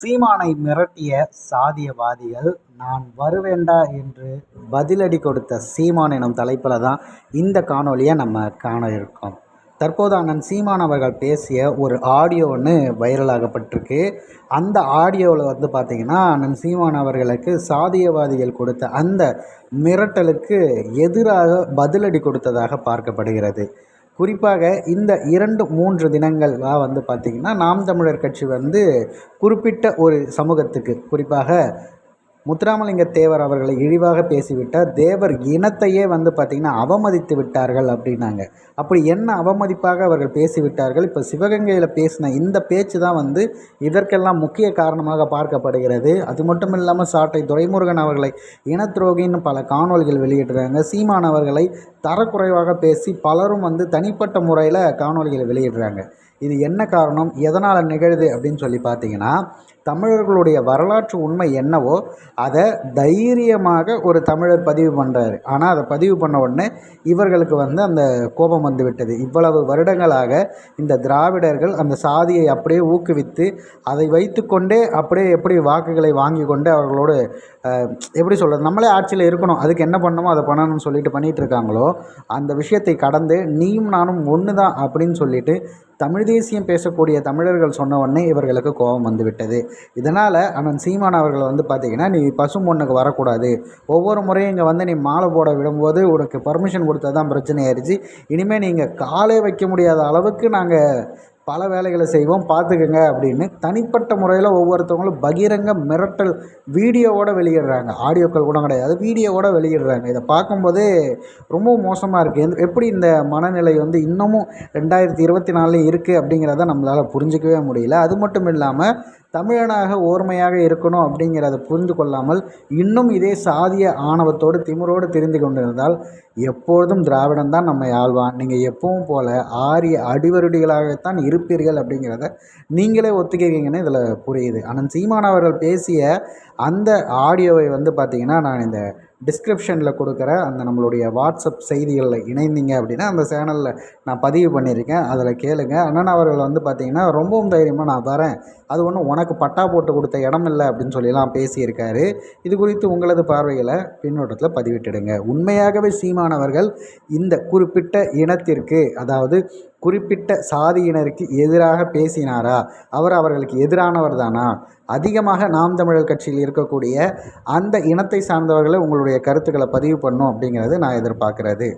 சீமானை மிரட்டிய சாதியவாதிகள் நான் வருவேண்டா என்று பதிலடி கொடுத்த சீமான் எனும் தலைப்பில் தான் இந்த காணொலியை நம்ம காண இருக்கோம். தற்போது அண்ணன் சீமான் அவர்கள் பேசிய ஒரு ஆடியோ ஒன்று வைரலாகப்பட்டிருக்கு அந்த ஆடியோவில் வந்து பார்த்திங்கன்னா அண்ணன் சீமான் அவர்களுக்கு சாதியவாதிகள் கொடுத்த அந்த மிரட்டலுக்கு எதிராக பதிலடி கொடுத்ததாக பார்க்கப்படுகிறது. குறிப்பாக இந்த இரண்டு மூன்று தினங்களாக வந்து பார்த்திங்கன்னா நாம் தமிழர் கட்சி வந்து குறிப்பிட்ட ஒரு சமூகத்துக்கு குறிப்பாக முத்துராமலிங்க தேவர் அவர்களை இழிவாக பேசிவிட்டார். தேவர் இனத்தையே வந்து பார்த்திங்கன்னா அவமதித்து விட்டார்கள் அப்படின்னாங்க. அப்படி என்ன அவமதிப்பாக அவர்கள் பேசிவிட்டார்கள்? இப்போ சிவகங்கையில் பேசின இந்த பேச்சு தான் வந்து இதற்கெல்லாம் முக்கிய காரணமாக பார்க்கப்படுகிறது. அது மட்டும் இல்லாமல் சாட்டை துரைமுருகன் அவர்களை இனத்துரோகின்னு பல காணொலிகள் வெளியிடுறாங்க. சீமான் அவர்களை தரக்குறைவாக பேசி பலரும் வந்து தனிப்பட்ட முறையில் காணொலிகளை வெளியிடுறாங்க. இது என்ன காரணம்? எதனால் நிகழுது அப்படின்னு சொல்லி பார்த்தீங்கன்னா தமிழர்களுடைய வரலாற்று உண்மை என்னவோ அதை தைரியமாக ஒரு தமிழர் பதிவு பண்ணுறாரு ஆனால் அதை பதிவு பண்ண உடனே இவர்களுக்கு வந்து அந்த கோபம் வந்து விட்டது. இவ்வளவு வருடங்களாக இந்த திராவிடர்கள் அந்த சாதியை அப்படியே ஊக்குவித்து அதை வைத்துக்கொண்டே அப்படியே எப்படி வாக்குகளை வாங்கி கொண்டு அவர்களோடு எப்படி சொல்கிறது நம்மளே ஆட்சியில் இருக்கணும். அதுக்கு என்ன பண்ணணுமோ அதை பண்ணணும்னு சொல்லிட்டு பண்ணிகிட்டு இருக்காங்களோ அந்த விஷயத்தை கடந்து நீயும் நானும் ஒன்று தான் அப்படின்னு சொல்லிட்டு தமிழ் தேசியம் பேசக்கூடிய தமிழர்கள் சொன்ன உடனே இவர்களுக்கு கோபம் வந்துவிட்டது. இதனால் அண்ணன் சீமான் அவர்கள் வந்து பார்த்திங்கன்னா நீ பசு பொண்ணுக்கு வரக்கூடாது. ஒவ்வொரு முறையும் இங்கே வந்து நீ மாலை போட விடும்போது உனக்கு பர்மிஷன் கொடுத்தா தான் பிரச்சனை ஆயிடுச்சு இனிமேல் நீங்கள் காலே வைக்க முடியாத அளவுக்கு நாங்கள் பல வேலைகளை செய்வோம் பார்த்துக்கங்க அப்படின்னு தனிப்பட்ட முறையில் ஒவ்வொருத்தவங்களும் பகிரங்க மிரட்டல் வீடியோவோட வெளியிடுறாங்க. ஆடியோக்கள் கூட கிடையாது வீடியோவோட வெளியிடுறாங்க. இதை பார்க்கும்போதே ரொம்ப மோசமாக இருக்குது எப்படி இந்த மனநிலை வந்து இன்னமும் ரெண்டாயிரத்தி இருபத்தி நாலில் இருக்குது அப்படிங்கிறத நம்மளால் புரிஞ்சிக்கவே முடியல. அது மட்டும் இல்லாமல் தமிழனாக ஓர்மையாக இருக்கணும் அப்படிங்கிறத புரிந்து கொள்ளாமல் இன்னும் இதே சாதிய ஆணவத்தோடு திமிரோடு தெரிந்து கொண்டிருந்தால் எப்பொழுதும் திராவிடம் தான் நம்மை ஆழ்வான் நீங்கள் எப்பவும் போல் ஆரிய அடிவருடிகளாகத்தான் இருப்பீர்கள் அப்படிங்கிறத நீங்களே ஒத்துக்கிறீங்கன்னு இதில் புரியுது. ஆனால் சீமானவர்கள் பேசிய அந்த ஆடியோவை வந்து பார்த்திங்கன்னா நான் இந்த டிஸ்கிரிப்ஷனில் கொடுக்குற அந்த நம்மளுடைய வாட்ஸ்அப் செய்திகளில் இணைந்தீங்க அப்படின்னா அந்த சேனலில் நான் பதிவு பண்ணியிருக்கேன். அதில் கேளுங்க. அண்ணன் அவர்கள் வந்து பார்த்திங்கன்னா ரொம்பவும் தைரியமாக நான் வரேன். அது ஒன்றும் உனக்கு பட்டா போட்டு கொடுத்த இடம் இல்லை அப்படின்னு சொல்லிலாம் பேசியிருக்காரு. இது குறித்து உங்களது பார்வைகளை பின்னோட்டத்தில் பதிவிட்டுடுங்க. உண்மையாகவே சீமானவர்கள் இந்த குறிப்பிட்ட இனத்திற்கு அதாவது குறிப்பிட்ட சாதியினருக்கு எதிராக பேசினாரா? அவர் அவர்களுக்கு எதிரானவர் தானா அதிகமாக நாம் தமிழர் கட்சியில் இருக்கக்கூடிய அந்த இனத்தை சார்ந்தவர்களை உங்களுடைய கருத்துக்களை பதிவு பண்ணும் அப்படிங்கிறது நான் எதிர்பார்க்கறது.